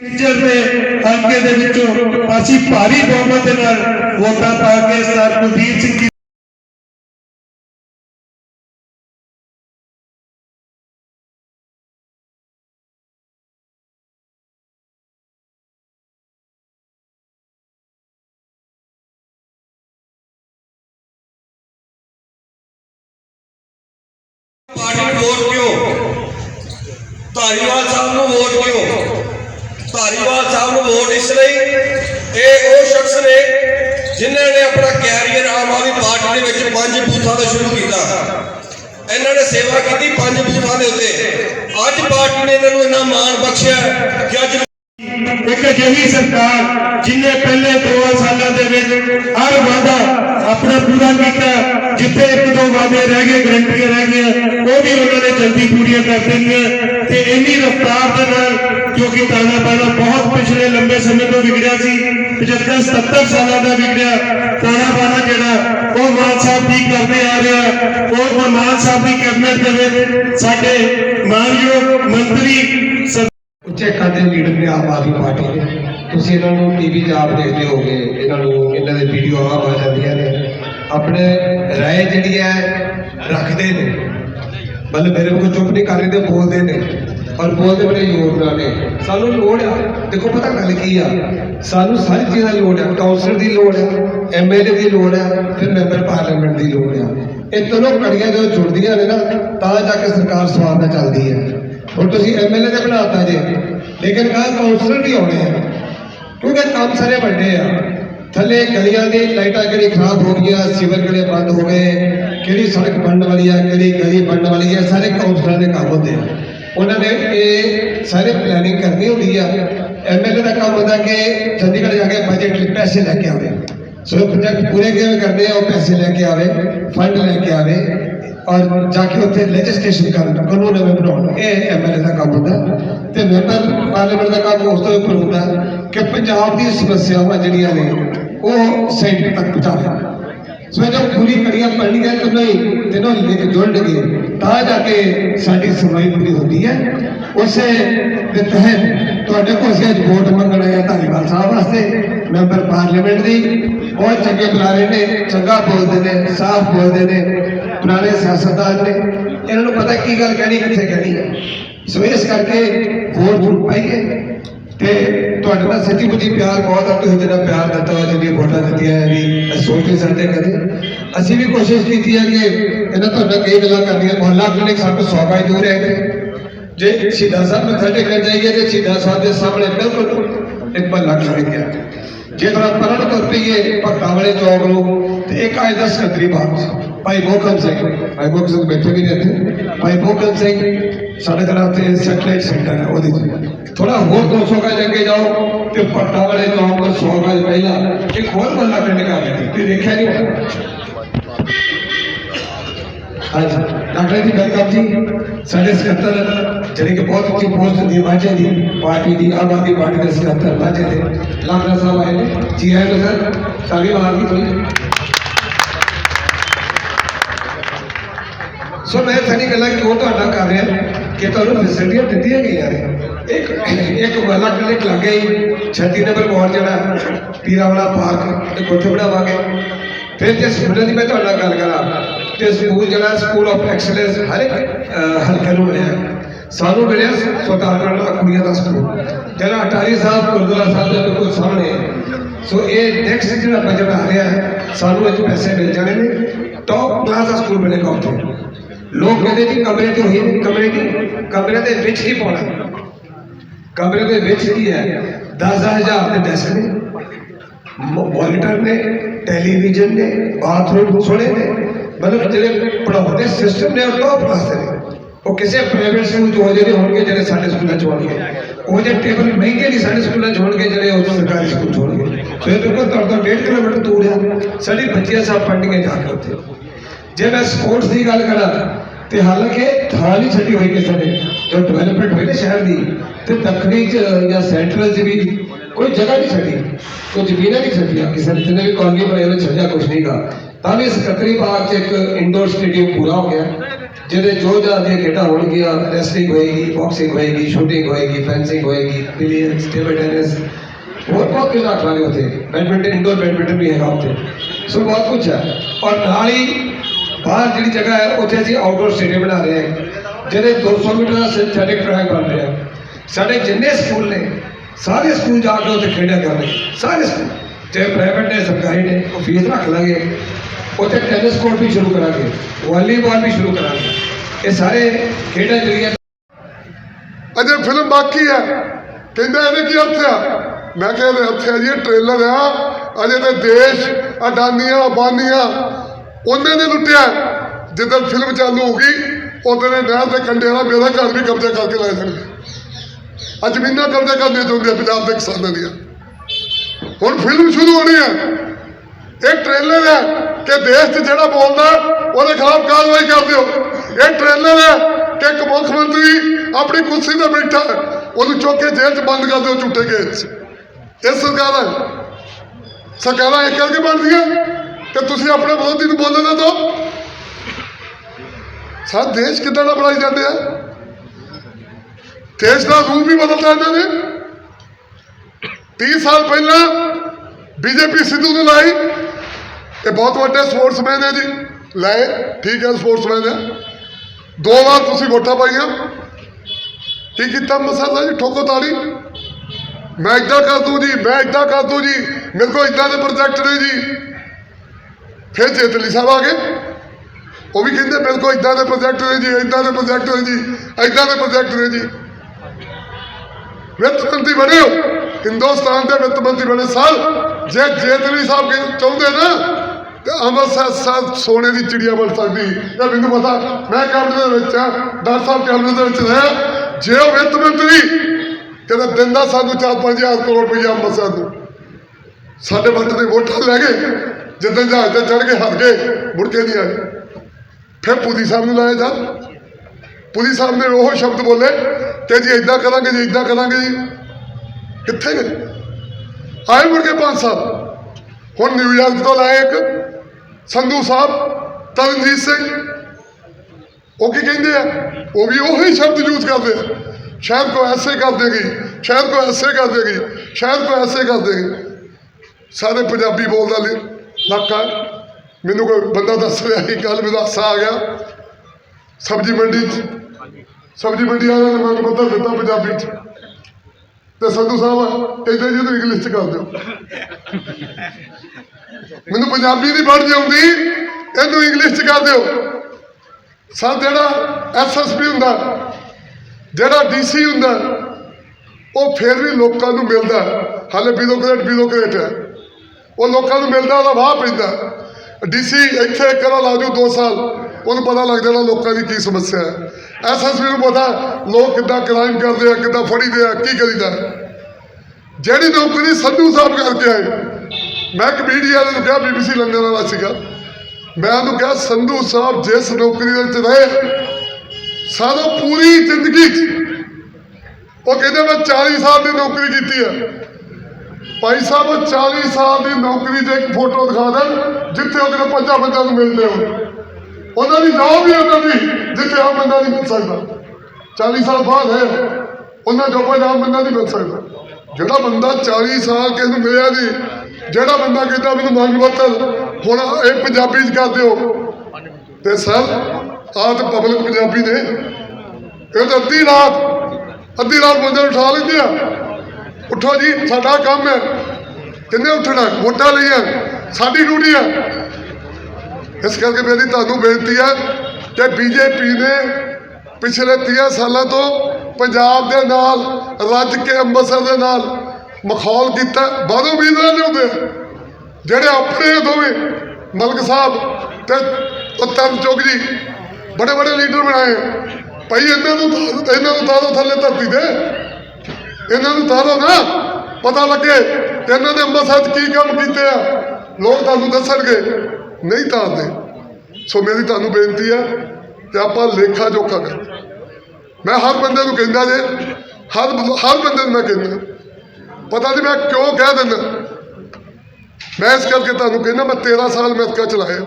Teacher ਦੇ ਹਲਕੇ ਦੇ ਵਿੱਚੋਂ ਅਸੀਂ ਭਾਰੀ ਬਹੁਮਤ ਦੇ ਨਾਲ ਵੋਟਾਂ ਪਾ ਕੇ ਸਰ ਕੁਲਦੀਪ ਸਿੰਘ ਜੀ ਪਾਰਟੀ ਨੂੰ ਵੋਟ ਕਿਉਂ ਧਾਰੀਵਾਲ ਸਾਹਿਬ ਨੂੰ ਵੋਟ ਕਿਉਂ ਧਾਰੀਵਾਲ ਸਾਹਿਬ ਨੂੰ ਵੋਟ ਇਸ ਲਈ। ਇਹ ਉਹ ਸ਼ਖਸ ਨੇ ਜਿਨ੍ਹਾਂ ਨੇ ਆਪਣਾ ਕੈਰੀਅਰ ਆਮ ਆਦਮੀ ਪਾਰਟੀ ਦੇ ਵਿੱਚ ਪੰਜ ਬੂਥਾਂ ਤੋਂ ਸ਼ੁਰੂ ਕੀਤਾ। ਇਹਨਾਂ ਨੇ ਸੇਵਾ ਕੀਤੀ ਪੰਜ ਬੂਥਾਂ ਦੇ ਉੱਤੇ। ਅੱਜ ਪਾਰਟੀ ਨੇ ਇਹਨਾਂ ਨੂੰ ਇੰਨਾ ਮਾਣ ਬਖਸ਼ਿਆ ਕਿ ਅੱਜ ਇੱਕ ਅਜਿਹੀ ਸਰਕਾਰ ਜਿਨੇ ਪਹਿਲੇ 2 ਸਾਲਾਂ ਦੇ ਵਿੱਚ ਹਰ ਵਾਅਦਾ ਆਪਣਾ ਪੂਰਾ ਕੀਤਾ, ਜਿੱਥੇ ਇੱਕ ਦੋ ਵਾਅਦੇ ਰਹਿ ਗਏ ਗਰੰਟੀਆਂ ਰਹਿ ਗਈਆਂ, ਉਹ ਵੀ ਉਹਨਾਂ ਨੇ ਜਲਦੀ ਪੂਰੀਆਂ ਕਰ ਦੇਣੀਆਂ ਤੇ ਇੰਨੀ ਰਫ਼ਤਾਰ ਦੇ ਨਾਲ ਕਿਉਂਕਿ ਤਾਣਾ ਬਾਣਾ ਬਹੁਤ ਪਿਛਲੇ ਲੰਬੇ ਸਮੇਂ ਤੋਂ ਵਿਗੜਿਆ ਸੀ 75 77 ਸਾਲਾਂ ਦਾ ਵਿਗੜਿਆ ਤਾਣਾ ਬਾਣਾ ਜਿਹੜਾ, ਉਹ ਮਾਨ ਸਾਹਿਬ ਠੀਕ ਕਰਦੇ ਆ ਰਿਹਾ, ਉਹ ਮਾਨ ਸਾਹਿਬ ਦੀ ਕੈਬਨਿਟ ਦੇ ਵਿੱਚ ਸਾਡੇ ਮਾਨਯੋਗ ਮੰਤਰੀ ਉੱਚੇ ਖਾਤੇ ਲੀਡਰ ਨੇ ਆਮ ਆਦਮੀ ਪਾਰਟੀ ਦੇ। ਤੁਸੀਂ ਇਹਨਾਂ ਨੂੰ ਟੀਵੀ 'ਤੇ ਆਪ ਦੇਖਦੇ ਹੋਗੇ ਇਹਨਾਂ ਨੂੰ, ਇਹਨਾਂ ਦੇ ਵੀਡੀਓ ਆਪ ਆ ਜਾਂਦੀਆਂ ਨੇ। ਆਪਣੇ ਰਾਏ ਜਿਹੜੀ ਹੈ, ਰੱਖਦੇ ਨੇ। ਮਤਲਬ ਮੇਰੇ ਕੋਲ ਚੁੱਪ ਨਹੀਂ ਕਰ ਰਹੇ ਤੇ ਬੋਲਦੇ ਨੇ। ਪਰ ਬੋਲਦੇ ਬੜੇ ਜ਼ੋਰ ਨੇ। ਸਾਨੂੰ ਲੋੜ ਆ। ਦੇਖੋ ਪਤਾ ਗੱਲ ਕੀ ਆ? ਸਾਨੂੰ ਸਾਰੀ ਚੀਜ਼ਾਂ ਦੀ ਲੋੜ ਆ। ਕਾਉਂਸਲਰ ਦੀ ਲੋੜ ਆ ਐਮਐਲਏ ਦੀ ਲੋੜ ਆ, ਫਿਰ ਮੈਂਬਰ ਪਾਰਲੀਮੈਂਟ ਦੀ ਲੋੜ ਆ। ਇਹ ਦੋਨੋਂ ਕੜੀਆਂ ਜਦੋਂ ਜੁੜਦੀਆਂ ਨੇ ਨਾ, ਤਾਂ ਜਾ ਕੇ ਸਰਕਾਰ ਸਵਾਦ ਨਾਲ ਚੱਲਦੀ ਹੈ ਹੁਣ ਤੁਸੀਂ ਐਮਐਲਏ ਦੇ ਬਣਾਤਾ ਜੇ, ਲੇਕਿਨ ਕਾ ਕਾਉਂਸਲਰ ਵੀ ਆਉਣੇ ਆ। ਕਿਉਂਕਿ ਕੰਮ ਸਾਰੇ ਵੱਡੇ ਆ। ਥੱਲੇ ਗਲੀਆਂ ਦੀ ਲਾਈਟਾਂ ਕਿਹੜੀ ਖਰਾਬ ਹੋ ਗਈਆਂ, ਸੀਵਰ ਕਿਹੜੇ ਬੰਦ ਹੋ ਗਏ, ਕਿਹੜੀ ਸੜਕ ਬਣਨ ਵਾਲੀ ਆ, ਕਿਹੜੀ ਗਲੀ ਬਣਨ ਵਾਲੀ ਆ, ਸਾਰੇ ਕਾਉਂਸਲਰਾਂ ਦੇ ਕੰਮ ਹੁੰਦੇ ਆ। ਉਹਨਾਂ ਨੇ ਇਹ ਸਾਰੇ ਪਲੈਨਿੰਗ ਕਰਨੀ ਹੁੰਦੀ ਆ। ਐਮਐਲਏ ਦਾ ਕੰਮ ਹੁੰਦਾ ਕਿ ਚੰਡੀਗੜ੍ਹ ਜਾ ਕੇ ਬਜਟ ਲਈ ਪੈਸੇ ਲੈ ਕੇ ਆਵੇ। ਸੋ ਪ੍ਰੋਜੈਕਟ ਪੂਰੇ ਕਿਵੇਂ ਕਰਦੇ ਆ, ਉਹ ਪੈਸੇ ਲੈ ਕੇ ਆਵੇ ਫੰਡ ਲੈ ਕੇ ਆਵੇ ਔਰ ਜਾ ਕੇ ਉੱਥੇ ਲੈਜਿਸਲੇਸ਼ਨ ਕਰਨ, ਕਾਨੂੰਨ ਨਵੇਂ ਬਣਾਉਣ। ਇਹ ਐਮਐਲਏ ਦਾ ਕੰਮ ਹੁੰਦਾ। ਤੇ ਮੈਂਬਰ ਪਾਰਲੀਮੈਂਟ ਦਾ ਕੰਮ ਉਸ ਤੋਂ ਉੱਪਰ ਹੁੰਦਾ ਕਿ ਪੰਜਾਬ ਦੀ ਸਮੱਸਿਆਵਾਂ ਜਿਹੜੀਆਂ ਨੇ, ਉਹ ਸੈਂਟਰ ਤੱਕ ਪਹੁੰਚਾਵੇ ਸੋ ਜਦ ਪੂਰੀ ਕੜੀਆਂ ਪੜਨੀਆਂ ਤਾਂ ਨਹੀਂ ਤੈਨੂੰ ਲਿਖ ਜੁੜਨਗੇ ਤਾਂ ਜਾ ਕੇ ਸਾਡੀ ਸੁਣਵਾਈ ਪੂਰੀ ਹੁੰਦੀ ਹੈ। ਉਸੇ ਦੇ ਤਹਿਤ ਤੁਹਾਡੇ ਕੋਲ ਅਸੀਂ ਅੱਜ ਵੋਟ ਮੰਗਣ ਆਏ ਹਾਂ ਧਾਰੀਵਾਲ ਸਾਹਿਬ ਵਾਸਤੇ। ਮੈਂਬਰ ਪਾਰਲੀਮੈਂਟ ਦੀ। ਬਹੁਤ ਚੰਗੇ ਬੁਲਾਰੇ ਨੇ, ਚੰਗਾ ਬੋਲਦੇ ਨੇ, ਸਾਫ਼ ਬੋਲਦੇ ਨੇ, ਪੁਰਾਣੇ ਸਿਆਸਤਦਾਨ ਨੇ। ਇਹਨਾਂ ਨੂੰ ਪਤਾ ਕੀ ਗੱਲ ਕਹਿਣੀ, ਕਿੱਥੇ ਕਹਿਣੀ ਹੈ। ਸੋ ਇਸ ਕਰਕੇ ਵੋਟ ਪਾਈਏ। ਤੇ ਤੁਹਾਡੇ ਨਾਲ ਸੱਚੀ ਮੁੱਚੀ ਪਿਆਰ ਬਹੁਤ ਆ, ਤੁਸੀਂ ਜਿਹੜਾ ਪਿਆਰ ਦਿੱਤਾ ਜਿਹੜੀਆਂ ਵੋਟਾਂ ਦਿੱਤੀਆਂ ਵੀ ਅਸੀਂ ਸੋਚ ਨਹੀਂ ਸਕਦੇ ਕਦੇ। ਅਸੀਂ ਵੀ ਕੋਸ਼ਿਸ਼ ਕੀਤੀ ਹੈ ਕਿ ਇਹਨਾਂ ਤੁਹਾਡਾ ਕਈ ਗੱਲਾਂ ਕਰਨੀਆਂ, ਮੁਹੱਲਾ ਕਲੀਨਿਕ ਸਾਡੇ 100 ਗਜ ਦੂਰ ਹੈ ਇੱਥੇ। ਜੇ ਸ਼ਹੀਦਾਂ ਸਾਹਿਬ ਮੱਥਾ ਟੇਕਣ ਜਾਈਏ, ਤੇ ਸ਼ਹੀਦਾਂ ਸਾਹਿਬ ਦੇ ਸਾਹਮਣੇ ਬਿਲਕੁਲ ਇੱਕ ਮੁਹੱਲਾ ਕਲੀਨਿਕ ਹੈ ਜੇ ਥੋੜਾ ਪਰਣ ਤੁਰ ਪਈਏ, ਭਗਤਾਂ ਵਾਲੇ ਚੌਕ ਨੂੰ, ਤੇ ਇੱਕ ਆਇਦਾ ਸਕੱਤਰੀ ਬਾਗ। ਭਾਈ ਮੋਹਕਮ ਸਿੰਘ, ਭਾਈ ਮੋਹਕਮ ਸਿੰਘ ਬੈਠੇ ਵੀ ਨੇ ਇੱਥੇ। ਭਾਈ ਮੋਹਕਮ ਸਿੰਘ ਸਾਡੇ ਘਰ ਉੱਤੇ ਸੈਟਲਾਈਟ ਸੈਂਟਰ ਹੈ ਉਹਦੇ ਚ। ਥੋੜਾ ਹੋਰ 200 ਗਜ ਅੱਗੇ ਜਾਓ ਤੇ ਭਗਤਾਂ ਵਾਲੇ ਚੌਕ ਤੋਂ 100 ਗਜ ਪਹਿਲਾਂ। ਇੱਕ ਹੋਰ ਮਹੱਲਾ ਪਿੰਡ ਕਰ ਲਿਆ ਤੇ ਦੇਖਿਆ ਨਹੀਂ ਹੋਣਾ। ਡਾਕਟਰ ਜੀ ਵੈਲਕਮ ਜੀ ਸਾਡੇ ਸਕੱਤਰ, ਜਿਹੜੇ ਕਿ ਬਹੁਤ ਉੱਚੀ ਪੋਸਟ ਦੀ ਮਾਝੇ ਦੀ ਪਾਰਟੀ ਦੀ, ਆਮ ਆਦਮੀ ਪਾਰਟੀ ਦੇ ਸਕੱਤਰ ਮਾਝੇ ਦੇ ਲਾਖਰਾ ਸਾਹਿਬ ਆਏ ਨੇ। ਜੀ ਆਏ ਨੇ, ਸਰ। ਤਾਲੀ ਮਾਰ ਦੀ ਥੋੜੀ ਸੋ ਮੈਂ ਸਾਰੀ ਗੱਲਾਂ ਕਿਉਂ ਤੁਹਾਡਾ ਕਰ ਰਿਹਾ। ਕਿ ਤੁਹਾਨੂੰ ਫੈਸਿਲਿਟੀਆਂ ਦਿੱਤੀਆਂ ਗਈਆਂ ਨੇ ਇੱਕ ਇੱਕ ਵਾਲਾ ਕਲਿਕ ਲੱਗੇ ਹੀ 36 ਨੰਬਰ ਵਾਰਡ ਜਿਹੜਾ ਪੀਰਾ ਵਾਲਾ ਪਾਰਕ ਇੱਕ ਉੱਥੇ ਬਣਾਵਾਂਗੇ ਫਿਰ ਜੇ ਸਕੂਲਾਂ ਦੀ ਮੈਂ ਤੁਹਾਡੇ ਨਾਲ ਗੱਲ ਕਰਾਂ ਤੇ ਸਕੂਲ ਜਿਹੜਾ ਸਕੂਲ ਆਫ ਐਕਸਲੈਂਸ ਹਰ ਇੱਕ ਅਹ, ਹਲਕੇ ਨੂੰ ਮਿਲਿਆ ਸਾਨੂੰ ਮਿਲਿਆ ਸੁਤਾਰਗੜ੍ਹ ਕੁੜੀਆਂ ਦਾ ਸਕੂਲ ਜਿਹੜਾ ਅਟਾਰੀ ਸਾਹਿਬ ਗੁਰਦੁਆਰਾ ਸਾਹਿਬ ਦੇ ਬਿਲਕੁਲ ਸਾਹਮਣੇ ਹੈ ਸੋ ਇਹ ਨੈਕਸਟ ਜਿਹੜਾ ਬਜਟ ਆ ਰਿਹਾ ਹੈ ਸਾਨੂੰ ਇਹ 'ਚ ਪੈਸੇ ਮਿਲ ਜਾਣੇ ਨੇ ਟੌਪ ਕਲਾਸ ਦਾ ਸਕੂਲ ਮਿਲੇਗਾ ਉੱਥੇ ਲੋਕ ਕਹਿੰਦੇ ਜੀ ਕਮਰੇ ਤੋਂ ਹੀ ਕਮਰੇ ਦੀ ਕਮਰੇ ਦੇ ਵਿੱਚ ਹੀ ਪਾਉਣਾ ਕਮਰੇ ਦੇ ਵਿੱਚ ਕੀ ਹੈ 10000 ਦੇ ਡੈਸਕ ਨੇ ਮੋਨੀਟਰ ਨੇ ਟੈਲੀਵਿਜ਼ਨ ਨੇ ਬਾਥਰੂਮ ਸੋਹਣੇ ਨੇ ਮਤਲਬ ਜਿਹੜੇ ਪੜਾਉਂਦੇ ਸਿਸਟਮ ਨੇ ਉਹ ਟੌਪ ਕਲਾਸ ਦੇ ਨੇ ਉਹ ਕਿਸੇ ਪ੍ਰਾਈਵੇਟ ਸਕੂਲ ਚ ਹੋ ਜਿਹੜੇ ਹੋਣਗੇ ਜਿਹੜੇ ਸਾਡੇ ਸਕੂਲਾਂ ਚ ਹੋਣਗੇ ਉਹ ਜੇ ਟੇਬਲ ਮਹਿੰਗੇ ਨਹੀਂ ਸਾਡੇ ਸਕੂਲਾਂ ਚ ਹੋਣਗੇ ਜਿਹੜੇ ਉਹ ਸਰਕਾਰੀ ਸਕੂਲ ਚ ਹੋਣਗੇ ਸੋ ਇਹ ਬਿਲਕੁਲ ਤੁਹਾਡੇ ਤੋਂ 1.5 ਕਿਲੋਮੀਟਰ ਦੂਰ ਹੈ ਸਾਡੀ ਬੱਚੀਆਂ ਸਭ ਪੜ੍ਹਨੀਆਂ ਜਾ ਕੇ ਉੱਥੇ ਜੇ ਮੈਂ ਸਪੋਰਟਸ ਦੀ ਗੱਲ ਕਰਾਂ ਤੇ ਹਾਲਾਂਕਿ ਥਾਂ ਨਹੀਂ ਛੱਡੀ ਹੋਈ ਕਿਸੇ ਨੇ ਜੋ ਡਿਵੈਲਪਮੈਂਟ ਹੋਈ ਨਾ ਸ਼ਹਿਰ ਦੀ ਤੇ ਦੱਖਣੀ ਚ ਜਾਂ ਸੈਂਟਰਲ ਚ ਵੀ ਕੋਈ ਜਗ੍ਹਾ ਨਹੀਂ ਛੱਡੀ ਕੋਈ ਜ਼ਮੀਨਾਂ ਨਹੀਂ ਛੱਡੀਆਂ ਕਿਸੇ ਨੇ ਜਿੰਨੇ ਵੀ ਕਾਲਨੀ ਬਣਾਈ ਉਹਨੇ ਛੱਡਿਆ ਕੁਝ ਨਹੀਂਗਾ ਤਾਂ ਵੀ ਸਕੱਤਰੀ ਬਾਗ 'ਚ ਇੱਕ ਇੰਡੋਰ ਸਟੇਡੀਅਮ ਪੂਰਾ ਹੋ ਗਿਆ ਜਿਹਦੇ ਜੋ ਜਾਂ ਦੀਆਂ ਖੇਡਾਂ ਹੋਣਗੀਆਂ ਰੈਸਲਿੰਗ ਹੋਏਗੀ ਬਾਕਸਿੰਗ ਹੋਏਗੀ ਸ਼ੂਟਿੰਗ ਹੋਏਗੀ ਫੈਂਸਿੰਗ ਹੋਏਗੀ ਬਿਲੀਅਰਡਸ ਟੇਬਲ ਟੈਨਿਸ ਹੋਰ ਬਹੁਤ ਕੁਝ ਰੱਖ ਲਾਂਗੇ ਉੱਥੇ ਬੈਡਮਿੰਟਨ ਇੰਡੋਰ ਬੈਡਮਿੰਟਨ ਵੀ ਹੈਗਾ ਉੱਥੇ ਸੋ ਬਹੁਤ ਕੁਝ ਹੈ ਔਰ ਨਾਲ ਹੀ ਬਾਹਰ ਜਿਹੜੀ ਜਗ੍ਹਾ ਹੈ, ਉੱਥੇ ਅਸੀਂ ਆਊਟਡੋਰ ਸਟੇਡੀਅਮ ਬਣਾ ਰਹੇ ਹਾਂ। ਜਿਹਦੇ 200 ਮੀਟਰ ਦਾ ਸਿੰਥੈਟਿਕ ਟਰੈਕ ਬਣ ਰਿਹਾ ਸਾਡੇ ਜਿੰਨੇ ਸਕੂਲ ਨੇ, ਸਾਰੇ ਸਕੂਲ ਜਾ ਕੇ ਉੱਥੇ ਖੇਡਿਆ ਕਰਨਗੇ ਸਾਰੇ ਸਕੂਲ ਤੇ ਪ੍ਰਾਈਵੇਟ ਨੇ, ਸਰਕਾਰੀ ਨੇ, ਉਹ ਫੀਸ ਰੱਖ ਲਾਂਗੇ। ਉੱਥੇ ਟੈਨਿਸ ਕੋਰਟ ਵੀ ਸ਼ੁਰੂ ਕਰਾਂਗੇ। ਵਾਲੀਬਾਲ ਵੀ ਸ਼ੁਰੂ ਕਰਾਂਗੇ। ਇਹ ਸਾਰੇ ਖੇਡਾਂ ਜਿਹੜੀਆਂ ਅਜੇ ਫਿਲਮ ਬਾਕੀ ਹੈ। ਕਹਿੰਦਾ ਇਹਨੇ ਕੀ ਅਰਥ ਆ ਮੈਂ ਕਿਹਾ ਇਹਦੇ ਅਰਥ ਆ ਜੀ ਟ੍ਰੇਲਰ ਆ। ਅਜੇ ਤੇ ਦੇਸ਼ ਅਡਾਨੀਆਂ, ਅਬਾਨੀਆਂ ਉਹਨਾਂ ਨੇ ਲੁੱਟਿਆ। ਜਦੋਂ ਫਿਲਮ ਚਾਲੂ ਹੋ ਗਈ, ਉਹਦੇ ਨੇ ਨਹਿਰ ਦੇ ਕੰਢੇ ਵਾਲਾ ਮੇਰਾ ਘਰ ਵੀ ਕਬਜ਼ਾ ਕਰਕੇ ਲੈ ਜਾਣਗੇ ਅੱਜ ਜ਼ਮੀਨਾਂ ਕਬਜ਼ਾ ਕਰਨੇ ਚਾਹੁੰਦੇ ਪੰਜਾਬ ਦੇ ਕਿਸਾਨਾਂ ਦੀਆਂ। ਹੁਣ ਫਿਲਮ ਸ਼ੁਰੂ ਹੋਣੀ ਹੈ ਇਹ ਟ੍ਰੇਲਰ ਹੈ ਕਿ ਦੇਸ਼ 'ਚ ਜਿਹੜਾ ਬੋਲਦਾ, ਉਹਦੇ ਖਿਲਾਫ ਕਾਰਵਾਈ ਕਰ ਦਿਓ। ਇਹ ਟ੍ਰੇਲਰ ਹੈ ਕਿ ਇੱਕ ਮੁੱਖ ਮੰਤਰੀ ਆਪਣੀ ਕੁਰਸੀ ਤੇ ਬੈਠਾ, ਉਹਨੂੰ ਚੁੱਕ ਕੇ ਜੇਲ੍ਹ 'ਚ ਬੰਦ ਕਰ ਦਿਓ ਝੂਠੇ ਕੇਸ ਇਹ ਸਰਕਾਰ ਸਰਕਾਰਾਂ ਇਹ ਕਰਕੇ ਬਣਦੀਆਂ। ਕਿ ਤੁਸੀਂ ਆਪਣੇ ਵਿਰੋਧੀ ਨੂੰ ਬੋਲਣ ਨਾ ਦਿਓ। ਸਾਡਾ ਦੇਸ਼ ਕਿੱਦਾਂ ਦਾ ਬਣਾਈ ਜਾਂਦੇ ਆ? ਦੇਸ਼ ਦਾ ਰੂਪ ਵੀ ਬਦਲਦਾ ਇਹਨਾਂ ਨੇ। 30 ਸਾਲ ਪਹਿਲਾਂ ਬੀਜੇਪੀ ਸਿੱਧੂ ਨੂੰ ਲਾਈ। ਇਹ ਬਹੁਤ ਵੱਡੇ ਸਪੋਰਟਸਮੈਨ ਹੈ ਜੀ। ਲਾਏ, ਠੀਕ ਹੈ ਸਪੋਰਟਸਮੈਨ ਹੈ ਦੋ ਵਾਰ ਤੁਸੀਂ ਵੋਟਾਂ ਪਾਈਆਂ। ਕੀ ਕੀਤਾ ਮਸਲਾ ਜੀ? ਠੋਕੋ ਤਾੜੀ। ਮੈਂ ਇਦਾਂ ਕਰ ਦੂੰ ਜੀ, ਮੈਂ ਇਦਾਂ ਕਰ ਦੂੰ ਜੀ। ਮੇਰੇ ਕੋਲ ਇਦਾਂ ਦੇ ਪ੍ਰੋਜੈਕਟ ਨੇ ਜੀ। ਫਿਰ ਚੇਤਲੀ ਸਾਹਿਬ ਆ ਗਏ। ਉਹ ਵੀ ਕਹਿੰਦੇ ਮੇਰੇ ਇਦਾਂ ਦੇ ਪ੍ਰੋਜੈਕਟ ਨੇ ਜੀ ਇਦਾਂ ਦੇ ਪ੍ਰੋਜੈਕਟ ਨੇ ਜੀ ਇਦਾਂ ਦੇ ਪ੍ਰੋਜੈਕਟ ਨੇ ਜੀ। ਵਿੱਤ ਮੰਤਰੀ ਬਣੇ ਹੋ ਹਿੰਦੁਸਤਾਨ ਦੇ ਵਿੱਤ ਮੰਤਰੀ ਬਣੇ ਸਰ ਜੇ ਜੇਤਲੀ ਸਾਹਿਬ ਕਹਿੰਦੇ ਚਾਹੁੰਦੇ ਨਾ, ਤੇ ਅੰਮ੍ਰਿਤਸਰ ਸਾਹਿਬ ਸੋਨੇ ਦੀ ਚਿੜੀਆ ਬਣ ਸਕਦੀ। ਇਹ ਮੈਨੂੰ ਪਤਾ, ਮੈਂ ਕੈਬਨਿਟ ਦੇ ਵਿੱਚ ਆ ਡਾਕਟਰ ਸਾਹਿਬ ਕੈਬਨਿਟ ਦੇ ਵਿੱਚ ਰਿਹਾ ਜੇ ਉਹ ਵਿੱਤ ਮੰਤਰੀ ਕਹਿੰਦਾ ਦਿੰਦਾ ਸਾਨੂੰ 4-5000 ਕਰੋੜ ਰੁਪਈਆ ਅੰਮ੍ਰਿਤਸਰ ਨੂੰ। ਸਾਡੇ ਵਕਤ ਦੇ ਵੋਟਾਂ ਲੈ ਗਏ। ਜਿੱਦਾਂ ਜਹਾਜ਼ ਤੇ ਚੜ ਕੇ ਹੱਥ ਗਏ, ਮੁੜ ਕੇ ਨਹੀਂ ਆਏ। ਫਿਰ ਪੁਦੀ ਸਾਹਿਬ ਨੂੰ ਲਾਇਆ ਜਾ। ਪੁਲਿਸ ਸਾਹਿਬ ਨੇ ਉਹ ਸ਼ਬਦ ਬੋਲੇ ਕਿ ਜੀ ਇਦਾਂ ਕਰਾਂਗੇ ਜੀ ਇਦਾਂ ਕਰਾਂਗੇ ਜੀ। ਕਿੱਥੇ ਗਏ? ਆਏ ਮੁੜ ਕੇ ਪੰਜ ਸਾਲ। ਹੁਣ ਨਿਊਯਾਰਕ ਤੋਂ ਲਾਏ ਇੱਕ ਸੰਧੂ ਸਾਹਿਬ, ਤਰਨਜੀਤ ਸਿੰਘ। ਉਹ ਕੀ ਕਹਿੰਦੇ ਆ? ਉਹ ਵੀ ਉਹੀ ਸ਼ਬਦ ਯੂਜ਼ ਕਰਦੇ ਆ। ਸ਼ਾਇਦ ਕੋ ਐਸੇ ਕਰ ਦੇਗੀ ਸ਼ਾਇਦ ਕੋ ਐਸੇ ਕਰ ਦੇਗੀ ਸ਼ਾਇਦ ਕੋ ਐਸੇ ਕਰ ਦੇਗੀ ਸਾਰੇ ਪੰਜਾਬੀ ਬੋਲਦਾ ਲਈ ਇਲਾਕਾ ਮੈਨੂੰ ਕੋਈ ਬੰਦਾ ਦੱਸ ਰਿਹਾ ਸੀ ਕੱਲ ਹਾਸਾ ਆ ਗਿਆ। ਸਬਜ਼ੀ ਮੰਡੀ 'ਚ। ਸਬਜ਼ੀ ਮੰਡੀ ਵਾਲਿਆਂ ਨੇ ਮੈਨੂੰ ਪੱਤਰ ਦਿੱਤਾ ਪੰਜਾਬੀ 'ਚ। ਤੇ ਸੰਧੂ ਸਾਹਿਬ ਕਹਿੰਦੇ ਜੀ ਤੂੰ ਇੰਗਲਿਸ਼ 'ਚ ਕਰ ਦਿਓ। ਮੈਨੂੰ ਪੰਜਾਬੀ ਨਹੀਂ ਪੜ੍ਹਨੀ ਆਉਂਦੀ ਇਹਨੂੰ ਇੰਗਲਿਸ਼ 'ਚ ਕਰ ਦਿਓ। ਸਰ ਜਿਹੜਾ ਐਸਐਸਪੀ ਹੁੰਦਾ ਜਿਹੜਾ ਡੀਸੀ ਹੁੰਦਾ ਉਹ ਫਿਰ ਵੀ ਲੋਕਾਂ ਨੂੰ ਮਿਲਦਾ। ਹਾਲੇ ਬਿਊਰੋਕਰੇਟ ਬਿਊਰੋਕਰੇਟ ਹੈ। ਉਹ ਲੋਕਾਂ ਨੂੰ ਮਿਲਦਾ, ਉਹਦਾ ਵਾਹ ਪੈਂਦਾ। ਡੀਸੀ ਇੱਥੇ ਕਰਾ ਲਾ ਜੂ 2 ਸਾਲ। ਉਹਨੂੰ ਪਤਾ ਲੱਗ ਜਾਣਾ ਲੋਕਾਂ ਦੀ ਕੀ ਸਮੱਸਿਆ ਹੈ। ਐਸਐਸਪੀ ਨੂੰ ਪਤਾ ਲੋਕ ਕਿੱਦਾਂ ਕ੍ਰਾਈਮ ਕਰਦੇ ਆ, ਕਿੱਦਾਂ ਫੜੀਦੇ ਆ, ਕੀ ਕਰੀਦਾ ਜਿਹੜੀ ਨੌਕਰੀ ਸੰਧੂ ਸਾਹਿਬ ਕਰਕੇ ਆਏ। ਮੈਂ ਇੱਕ ਮੀਡੀਆ ਨੂੰ ਕਿਹਾ ਬੀਬੀਸੀ ਲੰਡਨ ਵਾਲਾ ਸੀਗਾ। ਮੈਂ ਉਹਨੂੰ ਕਿਹਾ, ਸੰਧੂ ਸਾਹਿਬ ਜਿਸ ਨੌਕਰੀ ਦੇ ਵਿੱਚ ਰਹੇ, ਸਾਰਾ ਪੂਰੀ ਜ਼ਿੰਦਗੀ 'ਚ ਉਹ ਕਹਿੰਦੇ ਮੈਂ 40 ਸਾਲ ਦੀ ਨੌਕਰੀ ਕੀਤੀ ਹੈ। ਭਾਈ ਸਾਹਿਬ ਉਹ 40 ਸਾਲ ਦੀ ਨੌਕਰੀ ਦੇ ਇੱਕ ਫੋਟੋ ਦਿਖਾ ਦੇਣ ਜਿੱਥੇ ਉਹ ਕਿਤੇ ਪੰਜਾਂ ਬੰਦਿਆਂ ਨੂੰ ਮਿਲਦੇ ਹੋ। ਉਹਨਾਂ ਦੀ ਨਾਮ ਵੀ ਉਹਨਾਂ ਦੀ, ਜਿੱਥੇ ਆਮ ਬੰਦਾ ਨਹੀਂ ਮਿਲ ਸਕਦਾ। 40 ਸਾਲ ਬਾਅਦ ਹੈ, ਉਹਨਾਂ ਜੋ ਕੋਈ ਬੰਦਾ ਨਹੀਂ ਮਿਲ ਸਕਦਾ। ਜਿਹੜਾ ਬੰਦਾ 40 ਸਾਲ ਕਿਸੇ ਨੂੰ ਮਿਲਿਆ ਨਹੀਂ, ਜਿਹੜਾ ਬੰਦਾ ਕਹਿੰਦਾ ਮੈਨੂੰ ਮੰਗ ਪੱਤਰ ਹੁਣ ਇਹ ਪੰਜਾਬੀ ਚ ਕਰ ਦਿਓ ਤੇ ਸਰ, ਆਹ ਤੇ ਪਬਲਿਕ ਪੰਜਾਬੀ ਨੇ। ਇਹ ਤਾਂ ਅੱਧੀ ਰਾਤ ਅੱਧੀ ਰਾਤ ਬੰਦੇ ਨੂੰ ਉਠਾ ਲੈਂਦੇ ਆ। ਉੱਠੋ ਜੀ, ਸਾਡਾ ਕੰਮ ਹੈ। ਕਿੰਨੇ ਉੱਠਣਾ ਵੋਟਾਂ ਲਈਆਂ ਸਾਡੀ ਡਿਊਟੀ ਹੈ। ਇਸ ਕਰਕੇ ਮੇਰੀ ਤੁਹਾਨੂੰ ਬੇਨਤੀ ਹੈ ਕਿ ਬੀਜੇਪੀ ਨੇ ਪਿਛਲੇ 30 ਸਾਲਾਂ ਤੋਂ ਪੰਜਾਬ ਦੇ ਨਾਲ, ਰੱਜ ਕੇ ਅੰਮ੍ਰਿਤਸਰ ਦੇ ਨਾਲ ਮਖੌਲ ਕੀਤਾ। ਬਾਹਰੋਂ ਵੀ ਨਾ ਲਿਆਉਂਦੇ। ਜਿਹੜੇ ਆਪਣੇ ਦੋਵੇਂ, ਮਲਕ ਸਾਹਿਬ ਤੇ ਉਤਮ ਚੋਗ ਜੀ ਬੜੇ ਬੜੇ ਲੀਡਰ ਬਣਾਏ। ਭਾਈ, ਇਹਨਾਂ ਨੂੰ ਇਹਨਾਂ ਨੂੰ ਤਾਰੋ ਥੱਲੇ ਧਰਤੀ ਦੇ ਇਹਨਾਂ ਨੂੰ ਤਾਰੋ ਨਾ ਪਤਾ ਲੱਗੇ ਕਿ ਇਹਨਾਂ ਨੇ ਅੰਮ੍ਰਿਤਸਰ 'ਚ ਕੀ ਕੰਮ ਕੀਤੇ ਆ। ਲੋਕ ਤੁਹਾਨੂੰ ਦੱਸਣਗੇ, ਨਹੀਂ ਤਾਰਦੇ ਸੋ ਮੇਰੀ ਤੁਹਾਨੂੰ ਬੇਨਤੀ ਹੈ ਕਿ ਆਪਾਂ ਲੇਖਾ ਜੋਖਾ ਕਰ ਮੈਂ ਹਰ ਬੰਦੇ ਨੂੰ ਕਹਿੰਦਾ ਜੇ, ਹਰ ਹਰ ਬੰਦੇ ਨੂੰ ਮੈਂ ਕਹਿੰਦਾ, ਪਤਾ ਨਹੀਂ ਮੈਂ ਕਿਉਂ ਕਹਿ ਦਿੰਦਾ। ਮੈਂ ਇਸ ਕਰਕੇ ਤੁਹਾਨੂੰ ਕਹਿੰਦਾ, ਮੈਂ 13 ਸਾਲ ਅਮਰੀਕਾ ਚਲਾਇਆ।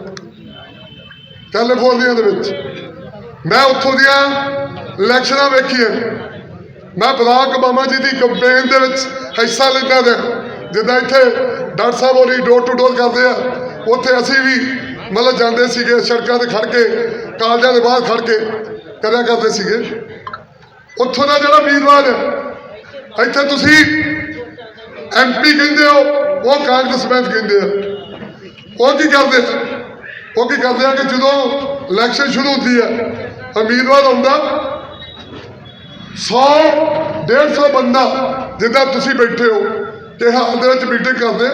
ਕੈਲੀਫੋਰਨੀਆ ਦੇ ਵਿੱਚ। ਮੈਂ ਉੱਥੋਂ ਦੀਆਂ ਇਲੈਕਸ਼ਨਾਂ ਵੇਖੀਆਂ। ਮੈਂ ਬਲਾਕ ਮਾਮਾ ਜੀ ਦੀ ਕੰਪੇਨ ਦੇ ਵਿੱਚ ਹਿੱਸਾ ਲੈਂਦਾ ਰਿਹਾ। ਜਿੱਦਾਂ ਇੱਥੇ ਡਾਕਟਰ ਸਾਹਿਬ ਹੋਰੀ ਡੋਰ ਟੂ ਡੋਰ ਕਰਦੇ ਆ, ਉੱਥੇ ਅਸੀਂ ਵੀ ਮਤਲਬ ਜਾਂਦੇ ਸੀਗੇ, ਸੜਕਾਂ ਤੇ ਖੜ ਕੇ, ਕਾਲਜਾਂ ਦੇ ਬਾਹਰ ਖੜ ਕੇ ਕਰਿਆ ਕਰਦੇ ਸੀਗੇ। ਉੱਥੋਂ ਦਾ ਜਿਹੜਾ ਉਮੀਦਵਾਰ ਹੈ ਇੱਥੇ ਤੁਸੀਂ ਐਮਪੀ ਕਹਿੰਦੇ ਹੋ, ਉਹ ਕਾਂਗਰਸ ਕਾਂਗਰਸਮੈਨ ਕਹਿੰਦੇ ਆ। ਉਹ ਕੀ ਕਰਦੇ ਉਹ ਕੀ ਕਰਦੇ ਆ ਕਿ ਜਦੋਂ ਇਲੈਕਸ਼ਨ ਸ਼ੁਰੂ ਹੁੰਦੀ ਹੈ ਉਮੀਦਵਾਰ ਹੁੰਦਾ 100 150 ਬੰਦਾ ਜਿੱਦਾਂ ਤੁਸੀਂ ਬੈਠੇ ਹੋ ਕਿ ਹਾਲ ਦੇ ਵਿੱਚ ਮੀਟਿੰਗ ਕਰਦੇ,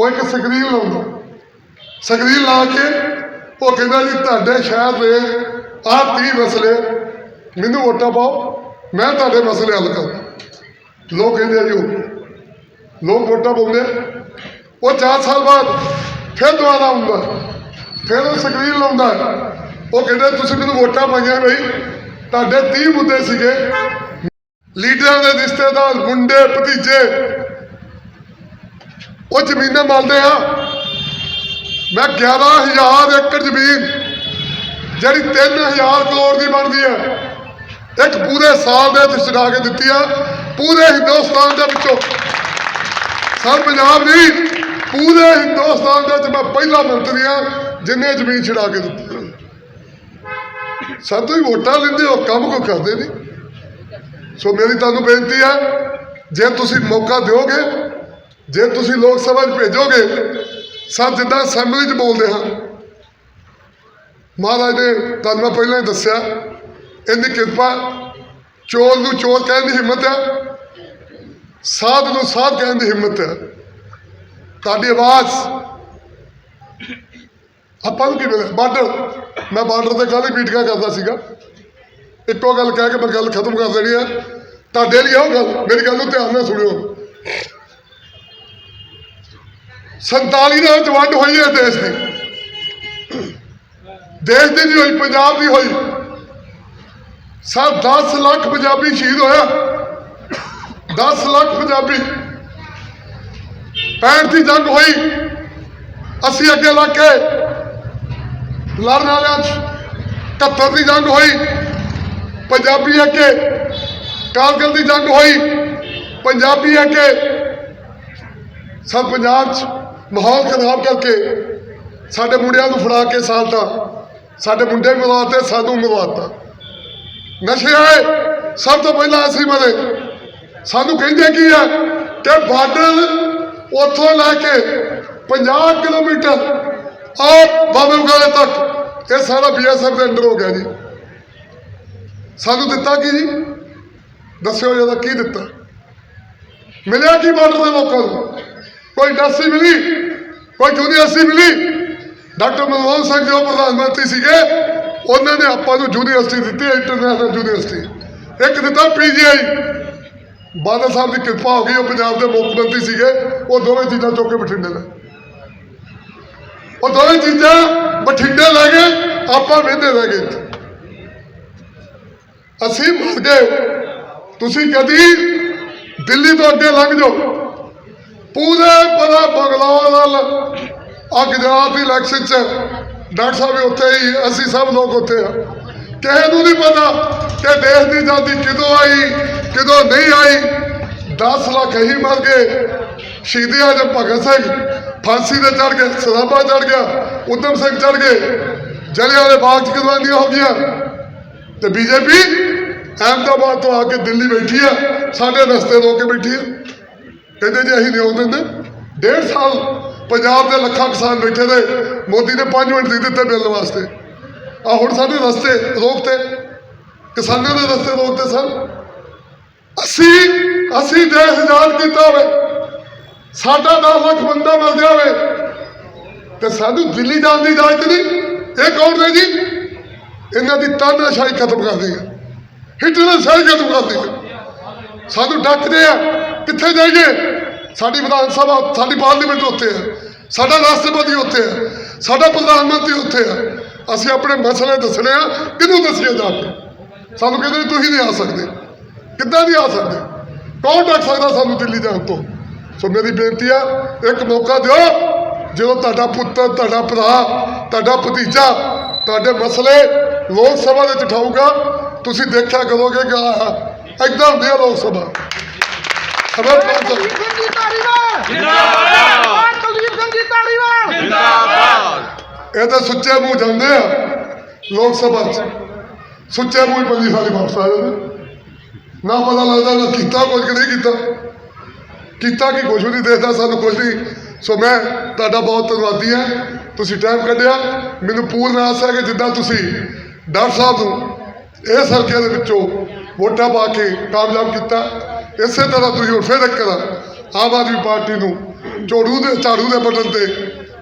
ਉਹ ਇੱਕ ਸਕਰੀਨ ਲਾਉਂਦਾ। ਸਕਰੀਨ ਲਾ ਕੇ ਉਹ ਕਹਿੰਦਾ ਜੀ, ਤੁਹਾਡੇ ਸ਼ਹਿਰ ਦੇ ਆਹ 30 ਮਸਲੇ, ਮੈਨੂੰ ਵੋਟਾਂ ਪਾਓ, ਮੈਂ ਤੁਹਾਡੇ ਮਸਲੇ ਹੱਲ ਕਰਾਂ ਲੋਕ ਕਹਿੰਦੇ ਆ ਜੀ, ਉਹ ਲੋਕ ਵੋਟਾਂ ਪਾਉਂਦੇ ਉਹ 4 ਸਾਲ ਬਾਅਦ ਫਿਰ ਦੁਬਾਰਾ ਆਉਂਦਾ। ਫਿਰ ਉਹ ਸਕਰੀਨ ਲਾਉਂਦਾ। ਉਹ ਕਹਿੰਦੇ, ਤੁਸੀਂ ਮੈਨੂੰ ਵੋਟਾਂ ਪਾਈਆਂ ਬਈ ਤੁਹਾਡੇ 30 ਮੁੱਦੇ ਸੀਗੇ। ਲੀਡਰਾਂ ਦੇ ਰਿਸ਼ਤੇਦਾਰ, ਮੁੰਡੇ, ਭਤੀਜੇ। ਉਹ ਜ਼ਮੀਨਾਂ ਮਲਦੇ ਆ। ਮੈਂ 11000 ਏਕੜ ਜ਼ਮੀਨ, ਜਿਹੜੀ 3000 ਕਰੋੜ ਦੀ ਬਣਦੀ ਹੈ, ਇੱਕ ਪੂਰੇ ਸਾਲ ਦੇ ਵਿੱਚ ਛਡਾ ਕੇ ਦਿੱਤੀ ਆ। ਪੂਰੇ ਹਿੰਦੁਸਤਾਨ ਦੇ ਵਿੱਚੋਂ। ਸਰ, ਪੰਜਾਬ ਨਹੀਂ, ਪੂਰੇ ਹਿੰਦੁਸਤਾਨ ਦੇ ਵਿੱਚ ਮੈਂ ਪਹਿਲਾ ਮੰਤਰੀ ਆ, ਜਿੰਨੇ ਜ਼ਮੀਨ ਛਡਾ ਕੇ ਦਿੱਤੀ ਸਰ, ਤੁਸੀਂ ਵੋਟਾਂ ਲੈਂਦੇ ਹੋ, ਕੰਮ ਕੋ ਕਰਦੇ ਨਹੀਂ। ਸੋ ਮੇਰੀ ਤੁਹਾਨੂੰ ਬੇਨਤੀ ਹੈ, ਜੇ ਤੁਸੀਂ ਮੌਕਾ ਦਿਓਗੇ, ਜੇ ਤੁਸੀਂ ਲੋਕ ਸਭਾ 'ਚ ਭੇਜੋਗੇ, ਸਰ, ਜਿੱਦਾਂ ਅਸੈਂਬਲੀ 'ਚ ਬੋਲਦੇ ਹਾਂ। ਮਹਾਰਾਜ ਨੇ ਤੁਹਾਨੂੰ ਮੈਂ ਪਹਿਲਾਂ ਹੀ ਦੱਸਿਆ ਇਹਦੀ ਕਿਰਪਾ ਚੋਰ ਨੂੰ ਚੋਰ ਕਹਿਣ ਦੀ ਹਿੰਮਤ ਹੈ, ਸਾਧ ਨੂੰ ਸਾਧ ਕਹਿਣ ਦੀ ਹਿੰਮਤ ਹੈ। ਤੁਹਾਡੀ ਆਵਾਜ਼ ਆਪਾਂ ਨੂੰ ਕੀ ਮਿਲਿਆ? ਬਾਰਡਰ। ਮੈਂ ਬਾਰਡਰ ਤੇ ਕੱਲ ਹੀ ਮੀਟਿੰਗਾਂ ਕਰਦਾ ਸੀਗਾ। ਇੱਕੋ ਗੱਲ ਕਹਿ ਕੇ ਮੈਂ ਗੱਲ ਖਤਮ ਕਰ ਦੇਣੀ ਹੈ ਤੁਹਾਡੇ ਲਈ ਆਹ ਗੱਲ, ਮੇਰੀ ਗੱਲ ਨੂੰ ਧਿਆਨ ਨਾਲ ਸੁਣਿਓ। 47 ਦੇ ਵਿੱਚ ਵੰਡ ਹੋਈ ਹੈ ਦੇਸ਼ ਦੀ। ਦੇਸ਼ ਦੀ ਨਹੀਂ ਹੋਈ, ਪੰਜਾਬ ਦੀ ਹੋਈ। ਸਰ 10 ਲੱਖ ਪੰਜਾਬੀ ਸ਼ਹੀਦ ਹੋਇਆ। 10 ਲੱਖ ਪੰਜਾਬੀ। 65 ਦੀ ਜੰਗ ਹੋਈ। ਅਸੀਂ ਅੱਗੇ ਲੱਗ ਕੇ ਲੜਨ ਵਾਲਿਆਂ 'ਚ 71 ਦੀ ਜੰਗ ਹੋਈ, ਪੰਜਾਬੀ ਅੱਗੇ ਕਾਰਗਿਲ ਦੀ ਜੰਗ ਹੋਈ, ਪੰਜਾਬੀ ਅੱਗੇ ਸਭ ਪੰਜਾਬ 'ਚ ਮਾਹੌਲ ਖਰਾਬ ਕਰਕੇ ਸਾਡੇ ਮੁੰਡਿਆਂ ਨੂੰ ਫੜਾ ਕੇ ਸਾਲਤਾ, ਸਾਡੇ ਮੁੰਡੇ ਵੀ ਮਰਵਾਤੇ ਸਾਨੂੰ ਮਰਵਾਤਾ ਨਸ਼ੇ ਆਏ ਸਭ ਤੋਂ ਪਹਿਲਾਂ ਅਸੀਂ ਮਰੇ। ਸਾਨੂੰ ਕਹਿੰਦੇ ਕੀ ਹੈ ਕਿ ਬਾਰਡਰ ਉੱਥੋਂ ਲੈ ਕੇ 50 ਕਿਲੋਮੀਟਰ ਆ ਬਾਬੇ ਬਗਾਲੇ ਤੱਕ ਇਹ ਸਾਰਾ ਬੀਐਸਐਫ ਦੇ ਅੰਡਰ ਹੋ ਗਿਆ ਜੀ। ਸਾਨੂੰ ਦਿੱਤਾ ਕੀ ਜੀ? ਦੱਸਿਓ ਜਰਾ ਕੀ ਦਿੱਤਾ। ਮਿਲਿਆ ਕੀ ਬਾਰਡਰ ਦੇ ਲੋਕਾਂ ਨੂੰ? ਕੋਈ ਇੰਡਸਟਰੀ ਮਿਲੀ? ਕੋਈ ਯੂਨੀਵਰਸਿਟੀ ਮਿਲੀ? ਡਾਕਟਰ ਮਨਮੋਹਨ ਸਿੰਘ ਜੋ ਪ੍ਰਧਾਨ ਮੰਤਰੀ ਸੀਗੇ। ਉਹਨਾਂ ਨੇ ਆਪਾਂ ਨੂੰ ਯੂਨੀਵਰਸਿਟੀ ਦਿੱਤੀ ਇੰਟਰਨੈਸ਼ਨਲ ਯੂਨੀਵਰਸਿਟੀ ਇੱਕ ਦਿੱਤਾ ਪੀਜੀਆਈ ਬਾਦਲ ਸਾਹਿਬ ਦੀ ਕਿਰਪਾ ਹੋ ਗਈ, ਉਹ ਪੰਜਾਬ ਦੇ ਮੁੱਖ ਮੰਤਰੀ ਸੀਗੇ। ਉਹ ਦੋਵੇਂ ਚੀਜ਼ਾਂ ਚੁੱਕ ਕੇ ਬਠਿੰਡੇ ਲੈ ਉਹ ਦੋਵੇਂ ਚੀਜ਼ਾਂ ਬਠਿੰਡੇ ਲੈ ਗਏ, ਆਪਾਂ ਵਿਹਦੇ ਰਹਿ ਗਏ। ਅਸੀਂ ਮਰ ਗਏ। ਤੁਸੀਂ ਕਦੀ ਦਿੱਲੀ ਤੋਂ ਅੱਗੇ ਲੰਘ ਜਾਓ। ਪੂਰੇ ਪਰਾ ਬੰਗਲੌਰ ਵੱਲ ਆ ਗੁਜਰਾਤ ਇਲੈਕਸ਼ਨ ਚ, ਡਾਕਟਰ ਸਾਹਿਬ ਉੱਥੇ ਹੀ, ਅਸੀਂ ਸਭ ਲੋਕ ਉੱਥੇ ਆ। ਕਿਸੇ ਨੂੰ ਨਹੀਂ ਪਤਾ ਕਿ ਦੇਸ਼ ਦੀ ਆਜ਼ਾਦੀ ਕਿਦੋਂ ਆਈ, ਕਿਦੋਂ ਨਹੀਂ ਆਈ। 10 ਲੱਖ ਹੀ ਮਰ ਗਏ। ਸ਼ਹੀਦੀ ਆਜਮ ਭਗਤ ਸਿੰਘ ਫਾਂਸੀ ਤੇ ਚੜ ਗਏ ਸਰਾਬਾ ਚੜ ਗਿਆ ਉਦਮ ਸਿੰਘ ਚੜ ਗਏ ਜਲਿਆਂ ਵਾਲੇ ਬਾਗ ਚ ਕਦਵਾਨੀਆਂ ਹੋ ਗਈਆਂ। ਤੇ ਬੀਜੇਪੀ ਅਹਿਮਦਾਬਾਦ ਤੋਂ ਆ ਕੇ ਦਿੱਲੀ ਬੈਠੀ ਆ, ਸਾਡੇ ਰਸਤੇ ਰੋਕ ਕੇ ਬੈਠੀ ਆ। ਕਹਿੰਦੇ ਜੀ ਅਸੀਂ ਨਹੀਂ ਦਿੰਦੇ। ਡੇਢ ਸਾਲ ਪੰਜਾਬ ਦੇ ਲੱਖਾਂ ਕਿਸਾਨ ਬੈਠੇ ਨੇ ਮੋਦੀ ਨੇ 5 ਮਿੰਟ ਦੇ ਦਿੱਤੇ ਬਿੱਲ ਵਾਸਤੇ। ਆ ਹੁਣ ਸਾਡੇ ਰਸਤੇ ਰੋਕਤੇ, ਕਿਸਾਨਾਂ ਦੇ ਰਸਤੇ ਰੋਕਤੇ ਸਨ। ਅਸੀਂ ਅਸੀਂ ਦੇਸ਼ ਆਜ਼ਾਦ ਕੀਤਾ ਹੋਵੇ। ਸਾਡਾ 10 ਲੱਖ ਬੰਦਾ ਮਰ ਗਿਆ ਹੋਵੇ ਤੇ ਸਾਨੂੰ ਦਿੱਲੀ ਜਾਣ ਦੀ ਇਜਾਜ਼ਤ ਨਹੀਂ। ਇਹ ਕੌਣ ਨੇ ਜੀ? ਇਹਨਾਂ ਦੀ ਤਾਨਾਸ਼ਾਹੀ ਖਤਮ ਕਰ ਦੇਗਾ ਹਿਟਲਰ ਸ਼ਾਹੀ ਖਤਮ ਕਰ ਦੇਗਾ ਸਾਨੂੰ ਡੱਕਦੇ ਆ। ਕਿੱਥੇ ਜਾਈਏ? ਸਾਡੀ ਵਿਧਾਨ ਸਭਾ, ਸਾਡੀ ਪਾਰਲੀਮੈਂਟ ਉੱਥੇ ਆ। ਸਾਡਾ ਰਾਸ਼ਟਰਪਤੀ ਉੱਥੇ ਆ। ਸਾਡਾ ਪ੍ਰਧਾਨ ਮੰਤਰੀ ਉੱਥੇ ਆ। ਅਸੀਂ ਆਪਣੇ ਮਸਲੇ ਦੱਸਣੇ ਆ। ਕਿਹਨੂੰ ਦੱਸੀਏ ਜਾ ਕੇ? ਸਾਨੂੰ ਕਹਿੰਦੇ ਤੁਸੀਂ ਨਹੀਂ ਆ ਸਕਦੇ। ਕਿੱਦਾਂ ਨਹੀਂ ਆ ਸਕਦੇ? ਕੌਣ ਡੱਕ ਸਕਦਾ ਸਾਨੂੰ ਦਿੱਲੀ ਜਾਣ ਤੋਂ? ਸੋ ਮੇਰੀ ਬੇਨਤੀ ਆ ਇੱਕ ਮੌਕਾ ਦਿਓ ਜਦੋਂ ਤੁਹਾਡਾ ਪੁੱਤਰ ਤੁਹਾਡਾ ਭਰਾ ਤੁਹਾਡਾ ਭਤੀਜਾ ਤੁਹਾਡੇ ਮਸਲੇ ਲੋਕ ਸਭਾ ਵਿੱਚ ਉਠਾਊਗਾ ਤੁਸੀਂ ਦੇਖਿਆ ਕਰੋਗੇ ਕਿ ਆਹ ਏਦਾਂ ਹੁੰਦੀ ਆ ਲੋਕ ਸਭਾ। ਖਬਰ ਕੌਣ ਸਾ ਕੁਲਦੀਪ ਸਿੰਘ ਜੀ ਧਾਰੀਵਾਲ ਜਿੰਦਾਬਾਦ ਕੁਲਦੀਪ ਸਿੰਘ ਜੀ ਧਾਰੀਵਾਲ ਇਹ ਤਾਂ ਸੁੱਚੇ ਮੂੰਹ ਜਾਂਦੇ ਆ ਲੋਕ ਸਭਾ 'ਚ ਸੁੱਚੇ ਮੂੰਹ ਹੀ ਪੰਜੀ ਸਾਲੀ ਵਾਪਸ ਆ ਜਾਂਦੇ। ਨਾ ਪਤਾ ਲੱਗਦਾ ਨਾ ਕੀਤਾ ਕੁਝ ਕਿ ਨਹੀਂ ਕੀਤਾ। ਕੀਤਾ ਕਿ ਕੁਝ ਵੀ ਨਹੀਂ ਦੇਖਦਾ ਸਾਨੂੰ ਕੁਝ ਨਹੀਂ ਸੋ ਮੈਂ ਤੁਹਾਡਾ ਬਹੁਤ ਧੰਨਵਾਦੀ ਹਾਂ। ਤੁਸੀਂ ਟਾਈਮ ਕੱਢਿਆ। ਮੈਨੂੰ ਪੂਰਨ ਆਸ ਹੈ ਕਿ ਜਿੱਦਾਂ ਤੁਸੀਂ ਡਾਕਟਰ ਸਾਹਿਬ ਨੂੰ ਇਹ ਸਰਕੇ ਦੇ ਵਿੱਚੋਂ ਵੋਟਾਂ ਪਾ ਕੇ ਕਾਮਯਾਬ ਕੀਤਾ, ਇਸੇ ਤਰ੍ਹਾਂ ਤੁਸੀਂ ਹੁਣ ਫਿਰ ਇੱਕ ਆਮ ਆਦਮੀ ਪਾਰਟੀ ਨੂੰ ਝੋੜੂ ਦੇ ਝਾੜੂ ਦੇ ਬਟਨ ਤੇ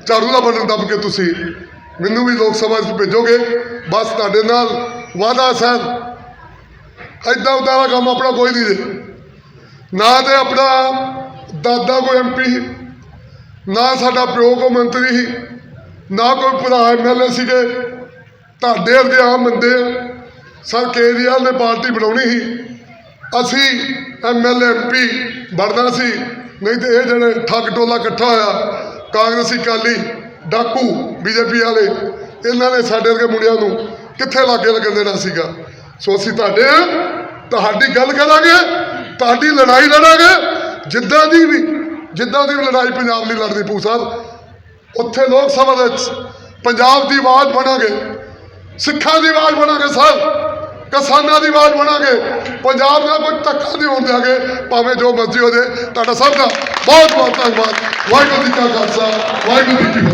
ਝਾੜੂ ਦਾ ਬਟਨ ਦੱਬ ਕੇ ਤੁਸੀਂ ਮੈਨੂੰ ਵੀ ਲੋਕ ਸਭਾ 'ਚ ਭੇਜੋਗੇ। ਬਸ ਤੁਹਾਡੇ ਨਾਲ ਵਾਅਦਾ ਸਰ। ਐਦਾਂ ਉਦਾਂ ਦਾ ਕੰਮ ਆਪਣਾ ਕੋਈ ਨਹੀਂ ਦੇ ਨਾ ਤੇ ਆਪਣਾ ਦਾਦਾ ਕੋਈ ਐਮਪੀ ਨਾ ਸਾਡਾ ਪਿਓ ਕੋ ਮੰਤਰੀ ਸੀ ਨਾ ਕੋਈ ਭਰਾ ਐਮਐਲਏ ਸੀਗੇ। ਤੁਹਾਡੇ ਵਰਗੇ ਆਮ ਬੰਦੇ ਸਰ ਕੇਜਰੀਵਾਲ ਨੇ ਪਾਰਟੀ ਬਣਾਉਣੀ ਸੀ। ਅਸੀਂ ਐਮਐਲਏ ਐਮਪੀ ਬਣਦਾ ਸੀ ਨਹੀਂ ਤੇ ਇਹ ਜਿਹੜੇ ਠੱਗ ਟੋਲਾ ਇਕੱਠਾ ਹੋਇਆ ਕਾਂਗਰਸੀ ਕਾਲੀ ਡਾਕੂ ਬੀਜੇਪੀ ਵਾਲੇ ਇਹਨਾਂ ਨੇ ਸਾਡੇ ਵਰਗੇ ਮੁੰਡਿਆਂ ਨੂੰ ਕਿੱਥੇ ਲਾਗੇ ਲੱਗਣ ਦੇਣਾ ਸੀਗਾ? ਸੋ ਅਸੀਂ ਤੁਹਾਡੇ ਆ, ਤੁਹਾਡੀ ਗੱਲ ਕਰਾਂਗੇ ਤੁਹਾਡੀ ਲੜਾਈ ਲੜਾਂਗੇ। ਜਿੱਦਾਂ ਦੀ ਵੀ, ਜਿੱਦਾਂ ਦੀ ਵੀ ਲੜਾਈ ਪੰਜਾਬ ਲਈ ਲੜਨੀ ਪਊ ਸਾਹਿਬ, ਉੱਥੇ ਲੋਕ ਸਭਾ ਦੇ ਪੰਜਾਬ ਦੀ ਆਵਾਜ਼ ਬਣਾਂਗੇ, ਸਿੱਖਾਂ ਦੀ ਆਵਾਜ਼ ਬਣਾਂਗੇ ਸਰ, ਕਿਸਾਨਾਂ ਦੀ ਆਵਾਜ਼ ਬਣਾਂਗੇ, ਪੰਜਾਬ ਨਾਲ ਕੋਈ ਧੱਕਾ ਨਹੀਂ ਹੋਣ ਦਿਆਂਗੇ, ਭਾਵੇਂ ਜੋ ਮਰਜ਼ੀ ਹੋ ਜਾਏ। ਤੁਹਾਡਾ ਸਭ ਦਾ ਬਹੁਤ ਬਹੁਤ ਧੰਨਵਾਦ। ਵਾਹਿਗੁਰੂ ਜੀ ਕਾ ਖਾਲਸਾ, ਵਾਹਿਗੁਰੂ ਜੀ ਕੀ